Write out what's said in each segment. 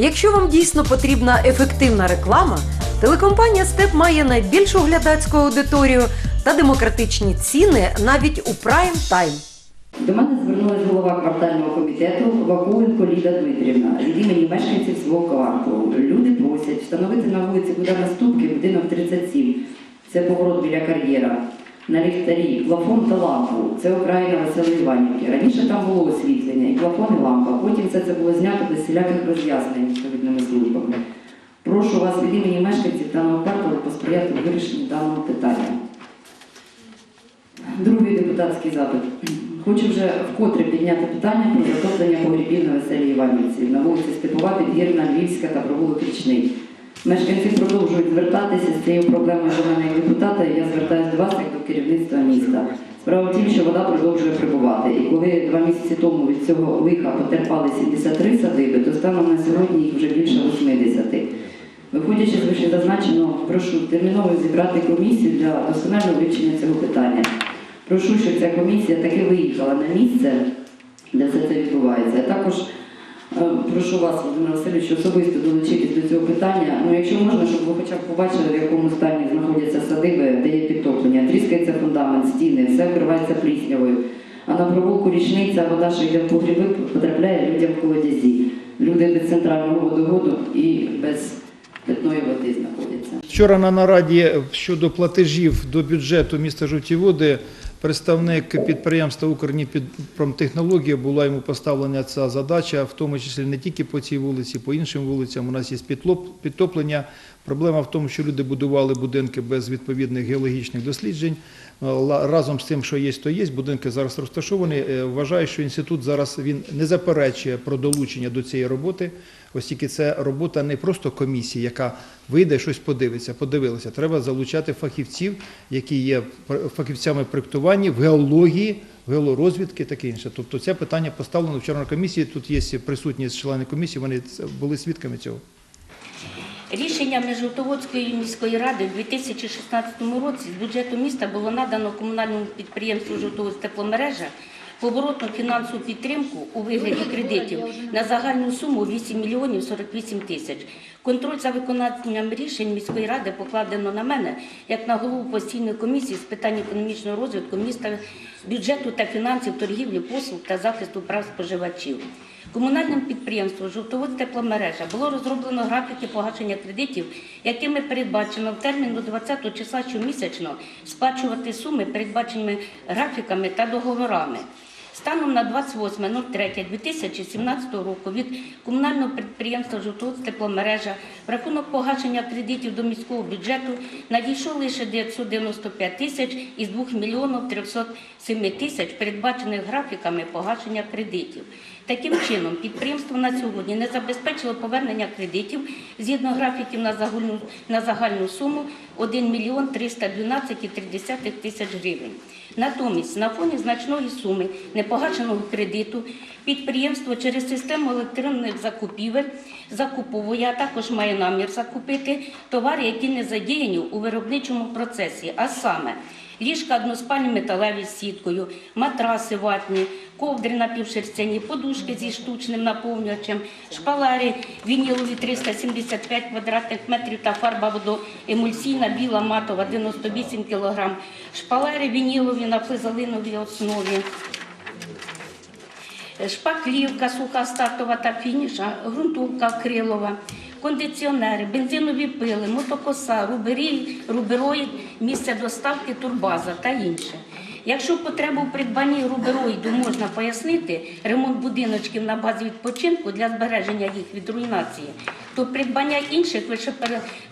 Якщо вам дійсно потрібна ефективна реклама, телекомпанія Степ має найбільшу глядацьку аудиторію та демократичні ціни навіть у прайм тайм. До мене звернулася голова квартального комітету Вакуленко Ліда Дмитрівна від імені мешканців свого кварталу. Люди просять встановити на вулиці Кудана Ступки будинок 37. Це поворот біля кар'єра. На ліхтарі, плафон та лампу. Це окраїна Веселої Іванівки. Раніше там було освітлення, і плафон, і лампа. Потім все це було знято без всіляких роз'яснень відповідними службами. Прошу вас від імені мешканців даного кварталу посприяти в вирішенні даного питання. Другий депутатський запит. Хочу вже вкотре підняти питання про затоплення погрібів на веселій Іванівці на вулиці Степова, Підгірна, Львівська та провулок Річний. Мешканці продовжують звертатися з цією проблемою до мене як депутата, і я звертаюся до вас як до керівництва міста. Справа в тім, що вода продовжує прибувати. І коли два місяці тому від цього лиха потерпали 73 садиби, то станом на сьогодні їх вже більше 80. Виходячи з вищезазначеного, прошу терміново зібрати комісію для досконального вивчення цього питання. Прошу, щоб ця комісія таки виїхала на місце, де все це відбувається. А також прошу вас, Володимир Васильович, особисто долучитись до цього питання. Ну, якщо можна, щоб ви хоча б побачили, в якому стані знаходяться садиби, де є підтоплення. Тріскається фундамент, стіни, все вкривається пліснявою. А на провулку річниця вода, що йде в погріби, потрапляє людям в колодязі. Люди без центрального водоводу і без питної води знаходяться. Вчора на нараді щодо платежів до бюджету міста Жовті Води представник підприємства «Укрніпромтехнологія» була йому поставлена ця задача, в тому числі не тільки по цій вулиці, по іншим вулицям. У нас є підтоплення. Проблема в тому, що люди будували будинки без відповідних геологічних досліджень. Разом з тим, що є, то є, будинки зараз розташовані. Е, Вважаю, що інститут зараз він не заперечує про долучення до цієї роботи, оскільки це робота не просто комісії, яка вийде, щось подивиться, подивилася. Треба залучати фахівців, які є фахівцями проєктування, в геології, в геолорозвідки, таке інше. Тобто це питання поставлено вчора на комісії. Тут є присутні члени комісії, вони були свідками цього. Рішеннями Жовтоводської міської ради у 2016 році з бюджету міста було надано комунальному підприємству «Жовтоводськ тепломережа поворотну фінансову підтримку у вигляді кредитів на загальну суму 8 мільйонів 48 тисяч. Контроль за виконанням рішень міської ради покладено на мене як на голову постійної комісії з питань економічного розвитку міста, бюджету та фінансів, торгівлі, послуг та захисту прав споживачів. Комунальним підприємством «Жовтоводськ тепломережа було розроблено графіки погашення кредитів, якими передбачено в термін до 20 числа щомісячно сплачувати суми, передбаченими графіками та договорами. Станом на 28.03.2017 року від комунального підприємства «Жовтоводськ тепломережа в рахунок погашення кредитів до міського бюджету надійшло лише 995 тисяч із 2 мільйонів 307 тисяч, передбачених графіками погашення кредитів. Таким чином, підприємство на сьогодні не забезпечило повернення кредитів згідно графіків на загальну, на загальну суму 1 мільйон 312,3 тисяч гривень. Натомість, на фоні значної суми непогашеного кредиту, підприємство через систему електронних закупівель закуповує, а також має намір закупити товари, які не задіяні у виробничому процесі, а саме ліжка односпальні металеві з сіткою, матраси ватні, ковдри напівшерстяні, подушки зі штучним наповнювачем, шпалери вінілові 375 квадратних метрів та фарба водоемульсійна біла матова 98 кг, шпалери вінілові на флизалиновій основі. Шпаклівка суха стартова та фініша, ґрунтовка акрилова, кондиціонери, бензинові пили, мотокоса, руберій, рубероїд, місце доставки, турбаза та інше. Якщо потребу в придбанні рубероїду можна пояснити ремонт будиночків на базі відпочинку для збереження їх від руйнації, то придбання інших лише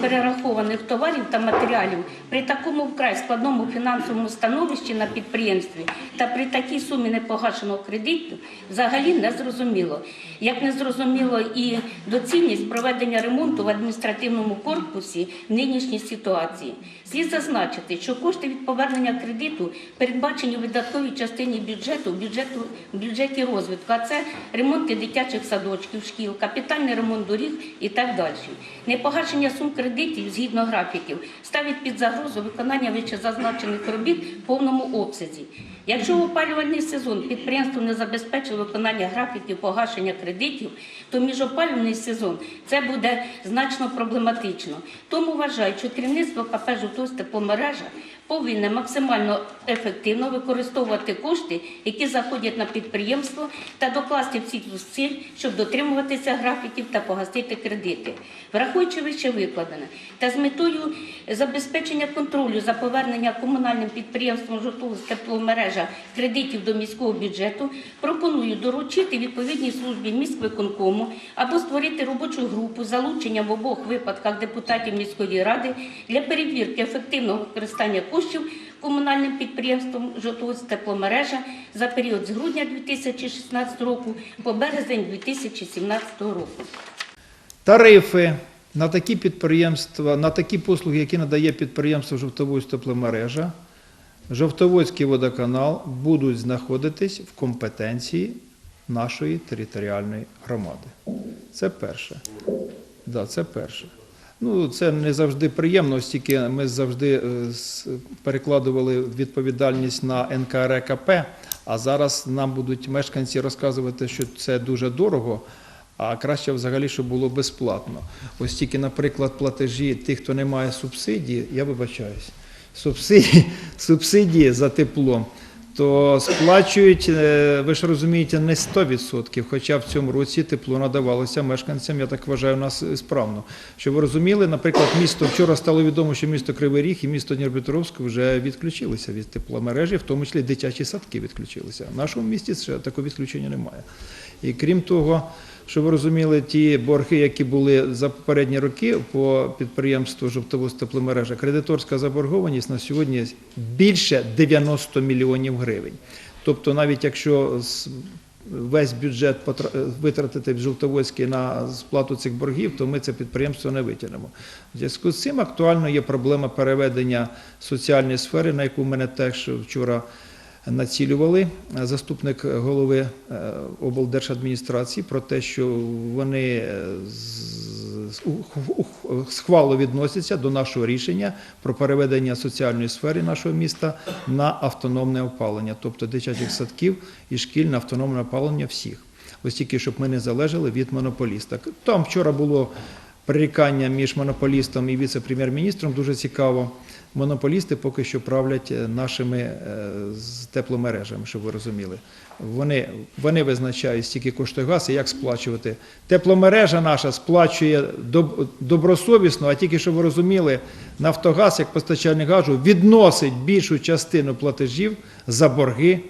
перерахованих товарів та матеріалів при такому вкрай складному фінансовому становищі на підприємстві та при такій сумі непогашеного кредиту взагалі не зрозуміло. Як не зрозуміло і доцільність проведення ремонту в адміністративному корпусі в нинішній ситуації. Слід зазначити, що кошти від повернення кредиту передбачені у видатковій частині бюджету, бюджету в бюджеті розвитку. А це ремонти дитячих садочків, шкіл, капітальний ремонт доріг і так далі. Непогашення сум кредитів згідно графіків ставить під загрозу виконання вищезазначених робіт в повному обсязі. Якщо в опалювальний сезон підприємство не забезпечило виконання графіків погашення кредитів, то міжопалювальний сезон це буде значно проблематично. Тому вважаю, що керівництво КП «Жовтовськ тепломережа повинне максимально ефективно використовувати кошти, які заходять на підприємство, та докласти всіх зусиль, щоб дотримуватися графіків та погасити кредити. Враховуючи вище викладене та з метою забезпечення контролю за повернення комунальним підприємством «Жовтовськ тепломережа кредитів до міського бюджету, пропоную доручити відповідній службі міськвиконкому або створити робочу групу з залученням в обох випадках депутатів міської ради для перевірки ефективного використання коштів комунальним підприємством «Жовтоводськ тепломережа за період з грудня 2016 року по березень 2017 року. Тарифи на такі підприємства, на такі послуги, які надає підприємство Жовтоводськ тепломережа, Жовтоводський водоканал будуть знаходитись в компетенції нашої територіальної громади. Це перше. Да, це перше. Ну, це не завжди приємно, оскільки ми завжди е, перекладували відповідальність на НКРКП, а зараз нам будуть мешканці розказувати, що це дуже дорого, а краще взагалі, щоб було безплатно. Ось тільки, наприклад, платежі тих, хто не має субсидії, я вибачаюсь, субсидії, субсидії за тепло, то сплачують, е, ви ж розумієте, не 100%, хоча в цьому році тепло надавалося мешканцям, я так вважаю, нас справно. Щоб ви розуміли, наприклад, місто вчора стало відомо, що місто Кривий Ріг і місто Дніпропетровськ вже відключилися від тепломережі, в тому числі дитячі садки відключилися. В нашому місті ще такого відключення немає. І крім того, щоб ви розуміли, ті борги, які були за попередні роки по підприємству Жовтовоз тепломережа, кредиторська заборгованість на сьогодні більше 90 мільйонів гривень. Тобто, навіть якщо весь бюджет витратити в Жовтоводський на сплату цих боргів, то ми це підприємство не витягнемо. В зв'язку з цим актуально є проблема переведення соціальної сфери, на яку мене теж вчора націлювали заступник голови е, облдержадміністрації про те, що вони е, схвало відносяться до нашого рішення про переведення соціальної сфери нашого міста на автономне опалення, тобто дитячих садків і шкіль на автономне опалення всіх. Ось тільки щоб ми не залежали від монополіста. Там вчора було прирікання між монополістом і віце-прем'єр-міністром. Дуже цікаво. Монополісти поки що правлять е, нашими е, тепломережами, щоб ви розуміли. Вони, вони визначають, стільки коштує газ і як сплачувати. Тепломережа наша сплачує доб- добросовісно, а тільки щоб ви розуміли, Нафтогаз, як постачальник газу, відносить більшу частину платежів за борги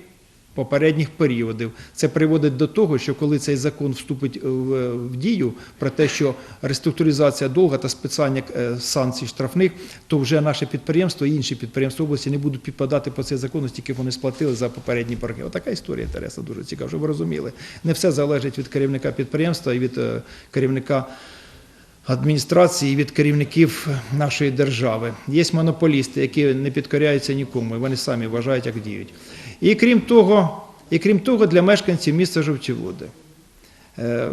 попередніх періодів. Це приводить до того, що коли цей закон вступить е, в, дію про те, що реструктуризація довга та спеціальні е, санкцій штрафних, то вже наше підприємство і інші підприємства області не будуть підпадати по цей закон, оскільки вони сплатили за попередні борги. Отака історія інтересна, дуже цікава, щоб ви розуміли. Не все залежить від керівника підприємства і від е, керівника адміністрації від керівників нашої держави. Є монополісти, які не підкоряються нікому, і вони самі вважають, як діють. І крім того, і крім того, для мешканців міста Жовтіводи. Е,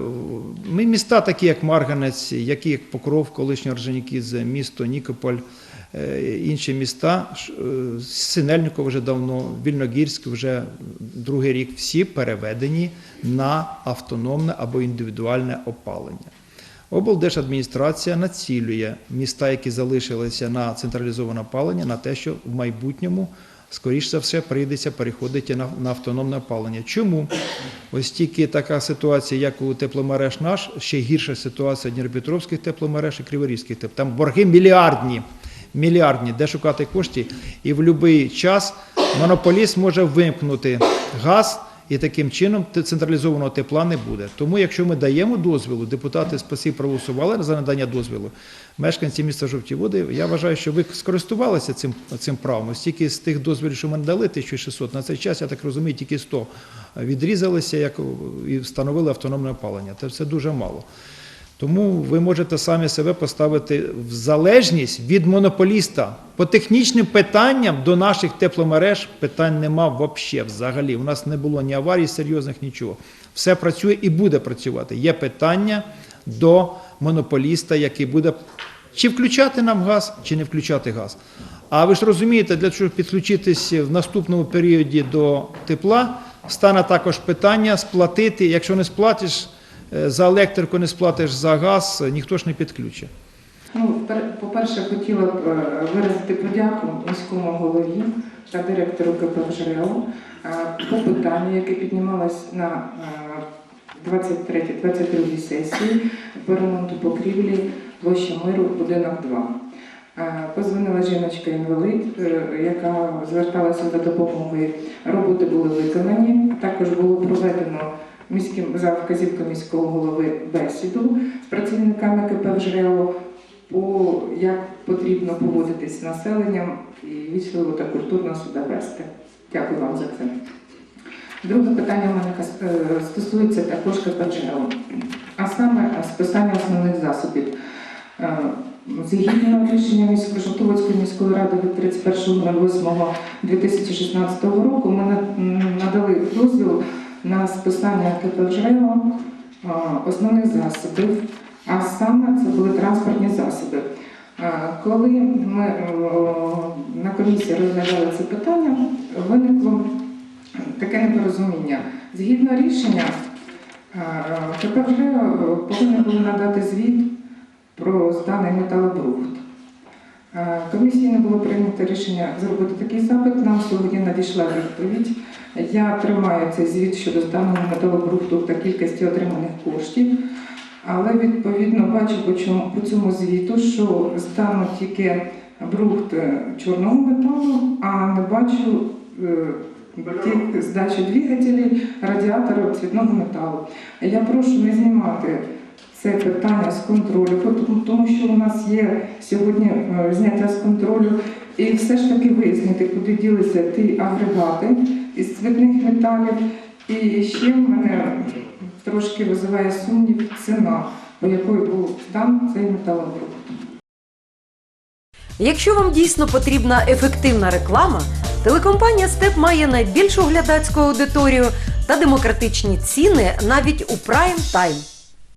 міста, такі як Марганець, які як Покров, колишній Орджонікідзе, місто Нікополь, е, інші міста, е, вже давно, Вільногірськ вже другий рік, всі переведені на автономне або індивідуальне опалення. Облдержадміністрація націлює міста, які залишилися на централізоване опалення, на те, що в майбутньому, скоріш за все, прийдеться переходити на, на автономне опалення. Чому? Ось тільки така ситуація, як у тепломереж наш, ще гірша ситуація Дніпропетровських тепломереж і Криворізьких теп. Там борги мільярдні. Мільярдні, де шукати кошти, і в будь-який час монополіст може вимкнути газ, і таким чином централізованого тепла не буде. Тому, якщо ми даємо дозволу, депутати спасі проголосували за надання дозволу. Мешканці міста Жовті Води, я вважаю, що ви скористувалися цим, цим правом. Стільки з тих дозволів, що ми надали, 1600, на цей час, я так розумію, тільки 100 відрізалися як, і встановили автономне опалення. Це все дуже мало. Тому ви можете самі себе поставити в залежність від монополіста. По технічним питанням до наших тепломереж питань нема взагалі. Взагалі. У нас не було ні аварій серйозних, нічого. Все працює і буде працювати. Є питання до монополіста, який буде чи включати нам газ, чи не включати газ. А ви ж розумієте, для того, щоб підключитись в наступному періоді до тепла, стане також питання сплатити. Якщо не сплатиш е, за електрику, не сплатиш за газ, е, ніхто ж не підключить. Ну, по-перше, хотіла б е, виразити подяку міському голові та директору КП «Жрел» е, по питанню, яке піднімалось на 23-22 сесії по ремонту покрівлі площа миру будинок 2. Е, Позвонила жіночка-інвалид, е, яка зверталася за допомогою. Роботи були виконані. Також було проведено міським за вказівкою міського голови бесіду з працівниками КП «Жрело» по як потрібно поводитись з населенням і вічливо та культурно себе вести. Дякую вам за це. Друге питання в мене е, стосується також КПДЖЛ, а саме е, списання основних засобів. Е, Згідно рішення Жовтоводської міської ради від 31.08.2016 року ми надали дозвіл на списання КПДЖЛ основних засобів, а саме це були транспортні засоби. Е, Коли ми е, на комісії розглядали це питання, виникло таке непорозуміння. Згідно рішення, е, КП вже е, повинні надати звіт про зданий металобрухт. Комісії не було прийнято рішення зробити такий запит. Нам сьогодні надійшла відповідь. Я тримаю цей звіт щодо зданого металобрухту та кількості отриманих коштів. Але відповідно бачу по цьому, звіту, що здано тільки брухт е, чорного металу, а не бачу е, ті здачі двигателів, радіаторів цвітного металу. Я прошу не знімати це питання з контролю, тому- тому що у нас є сьогодні е, зняття з контролю, і все ж таки вияснити, куди ділися ті агрегати із цвітних металів. І ще в мене трошки визиває сумнів ціна, по якої був там цей металобрухт. Якщо вам дійсно потрібна ефективна реклама, телекомпанія Степ має найбільшу глядацьку аудиторію та демократичні ціни навіть у прайм тайм.